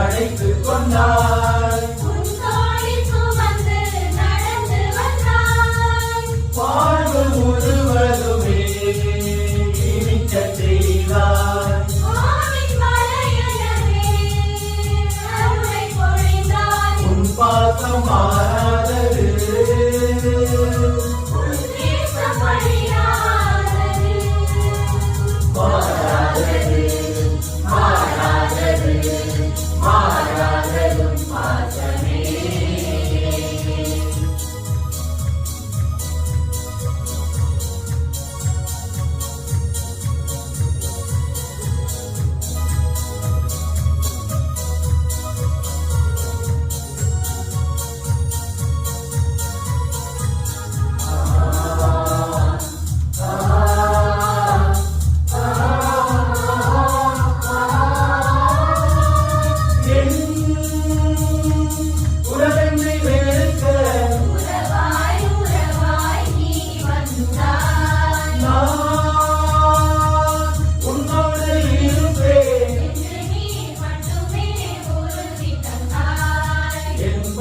எடுத்து கொண்டார்.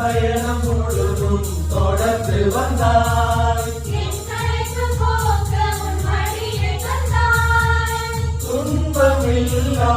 பயணம் முழுதும் தொடர்ந்து வந்தாய். துன்பமில்லா